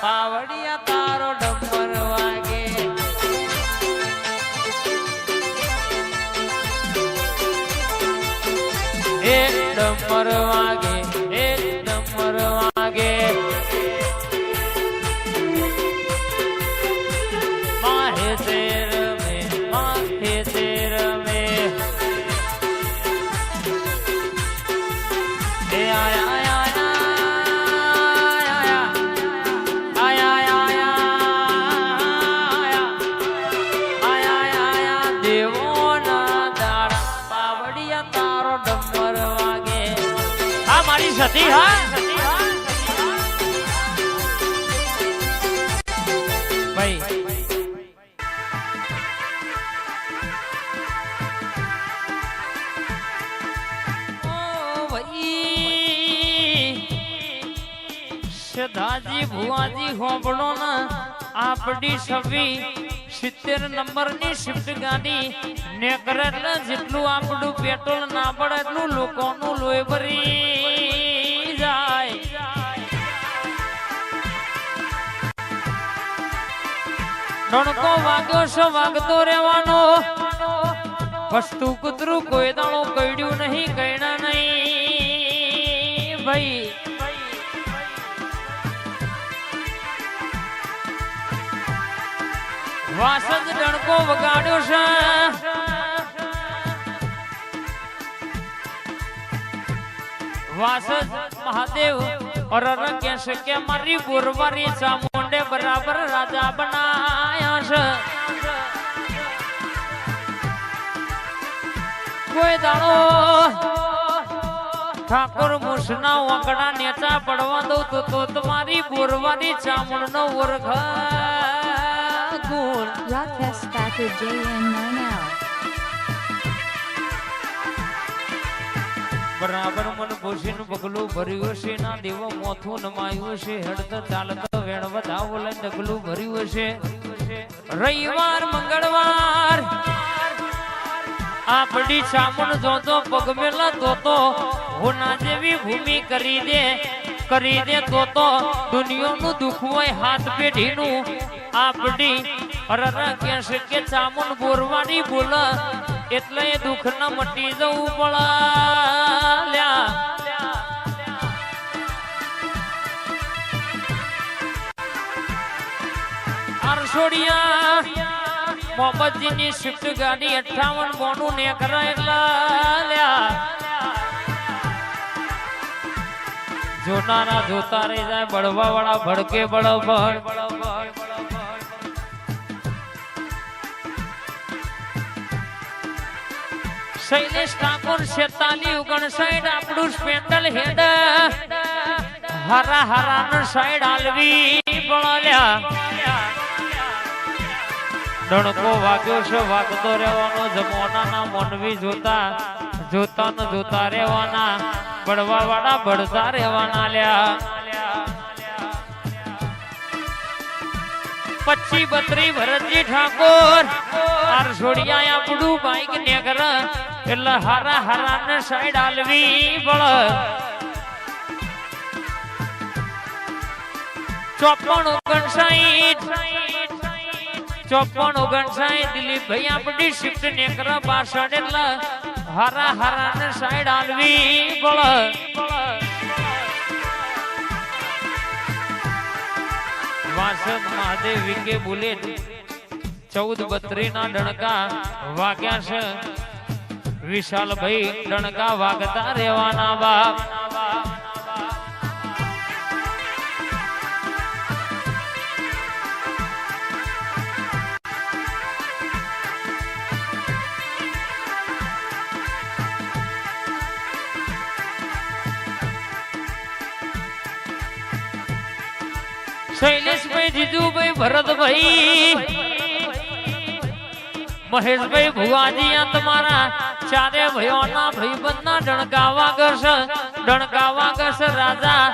પાવડિયા તારો ડમર વાગે સતી હા? સદાજી ભુવાજી હોબળો ના આપડી છવી સિત્તેર નંબરની શિફ્ટ ગાડી નેકરે એટલે જેટલું આપણું પેટ્રોલ ના પડે એટલું લોકોનું લોહી ભરી જાય. ડણકો વાગ્યો છે, વાગતો રહેવાનો. વસ્તુ કૂતરું કોઈ દાણો કઈડ્યું નહીં કઈડા નહીં. ભાઈ વાસદ ડણકો વગાડ્યો છે. વાસદ મહાદેવ અરર કે છે કે મારી ગુરવારી ચામુંડે બરાબર રાજા બનાયા છે. કોઈ દાડો ઠાકોર મુસના વાંકડા નેચા પડવા દઉં તો તમારી બોરવાની ચામુંડ નો ઓરખ ગુણ Rockfest Factor JN9L. બરાબર મન ભૂષીનું પગલું ભર્યું હશે, ના દેવો મોથું નમાયું હશે હડત ચાલત વેણ વધાવો લઈને ડગલું ભર્યું હશે રવિવાર, મંગળવાર, આપડી ચામુંડ જોતો, પગ મેલા તો તો હોના જેવી ભૂમિ કરી દે કરી દે તો દુનિયાનું દુઃખ હોય હાથ પેઢીનું, આપડી અરર ચામુંડ બોરવાની બોલ એટલે દુઃખ ન મટી જવું પડ્યા. અરસોડિયા મોહમ્મદજીની સ્વિફ્ટ ગાડી અઠાવન બોનું ને લ્યા. જોનારા જોતા રહી જાય બળવા વાળા ભડકે બળબડ શૈલેષ ઠાકોર શેતાલી ઓગણસાઠ આપણું સ્પેન્ડલ હેડ. હરા હરા સાઈડ આલવી પડ્યા. ડણકો વાગ્યો છે, વાગતો રહેવાનો જમવાના મનવી જોતા જોતા ન જોતા રહેવાના. બળવા વાળા બળતા રહેવાના લ્યા. પચ્ચી બત્રી ભરતજી ઠાકોર. આર છોડિયા આપણું બાઈક નેકર એટલે હારા હારા ને સાઈડ આલવી બળ. ચોપન ઓગણસાઠ ચોપન ઓગણસાઠ દિલીપભાઈ આપણી શિફ્ટ નેકર બાસઠ એટલે હારા હારા ને સાઈડ આલવી બળ. વાસદ મહાદેવ વિકે બુલેટ ચૌદ બત્રી ના ડણકા વાગ્યા છે. વિશાલભાઈ ડણકા વાગતા રહેવાના બાપ. શૈલેષભાઈ જીજુભાઈ ભરતભાઈ, મહેશભાઈ ભુવાજી આ તમારા ચારે ભાઈઓના ભાઈબંધના ડણકાવા કરશે ડણકાવા કરશે રાજા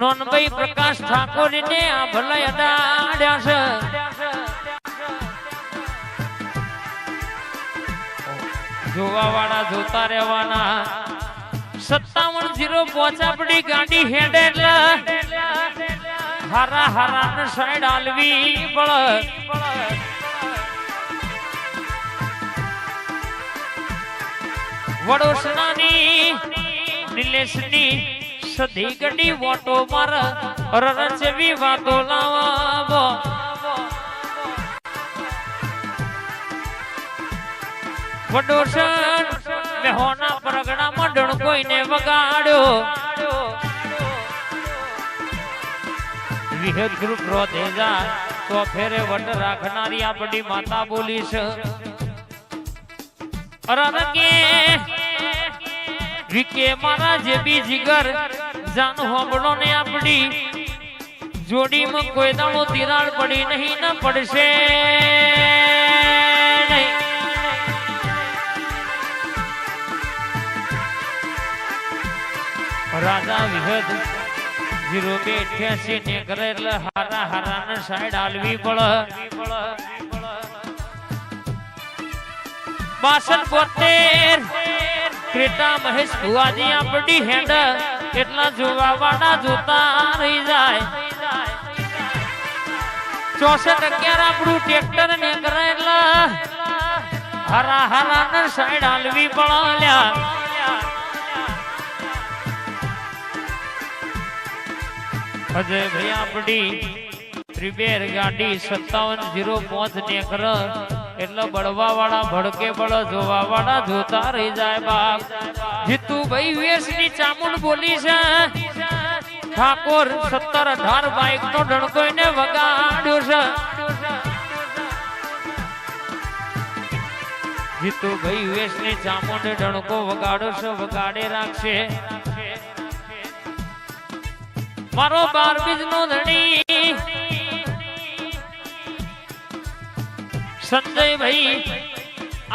નોનભાઈ પ્રકાશ ઠાકોરને આ ભલાઈ અડાડ્યા છે. જોવા વાળા જોતા રહેવાના. સત્તાવન જીરો પોચાપડી ગાડી હેડે એટલે હારા હરા ને સાઈડ આલવી પડ વડોસણાની નિલેશની સધી ગડી વોટો માર રરચવી વાતો લાવા વડોસણ મેહોના પરગડામાં કોઈને વગાડ્યો. વિહદ ગ્રુપ રોધેજા તો ફેરે વટ રાખનારી આપણી માતા બોલી છે. અરરકે વિકે મારા જે બી જીગર, જાન હોબળો ને આપણી જોડીમાં કોઈ દાણો તિરાડ પડી નહીં ના પડશે. રાજા વિહદ જીરો બે અઠ્યાસી ને એટલે હારા હારા ને સાઈડ હાલવી પડે. બાસઠ બોતેર, ક્રેટા મહેશ ભુવાજી આપડી હેન્ડ એટલા જોવા વાળા જોતા રહી જાય. ચોસઠ અગિયાર આપણું ટ્રેક્ટર ને એટલે હરા હરા ને સાઈડ હાલવી પડ્યા અજય ભાઈ આપણી ત્રિબેર ગાડી, સત્તાવન જીરો પાંચ ને કર એટલે બળવા વાળા ભડકે બળ જોવા વાળા જોતા રહી જાય બાપ. જીતુ ભાઈ વેશની ચામુંડ બોલી છે, ઠાકોર સત્તર અઢાર બાઈક નો ડણકો એને વગાડ્યો છે. જીતુ ભાઈ વેશની ચામુંડ ડણકો વગાડ્યો છે, વગાડે રાખશે. મારો બાર બીજ નો ધણી. સંજયભાઈ,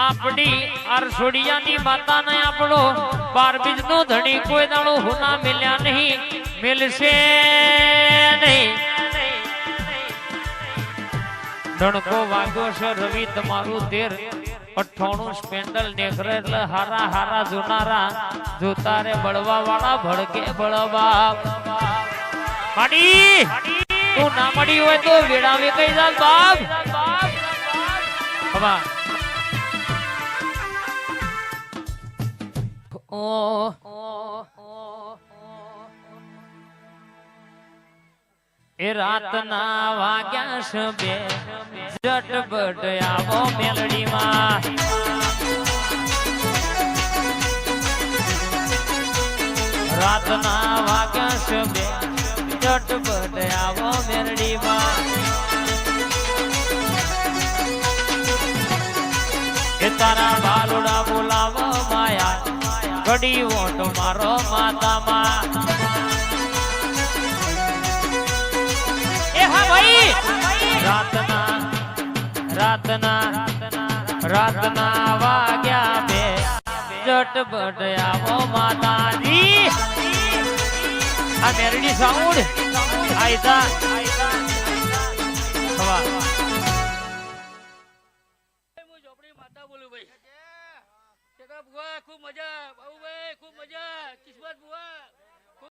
આપણી આરસોડિયાની માતાને આપણો બારબીજ નો ધણી. કોઈ દાણો હુના મિલ્યા નહીં, મિલશે નહીં. ડણકો વાગ્યો છે રવિ, તમારું તેર. અઠાણું સ્પેન્ડલ નેખરે એટલે હારા હારા જોનારા જોતા રે બળવા વાળા ભડકે બળવા માડી. તું ના મળી હોય તો વેડાવે કઈ જા બાપ. હવા ઓ એ રાતના વાગ્યા છે બે. ઝટપટ આવો મેલડીમાં. રાતના વાગ્યા ઝટપટ આવો મેરડીમાં તારા બાલુડા બોલાવો માયા. ઘડી ઓટ મારો માતામાં. એ હા ભાઈ! રાતના રાતના રાતના વાગ્યા બે. ઝટપટ આવો માતાજી. આ મેરડી સાઉન્ડ આયતા હવા.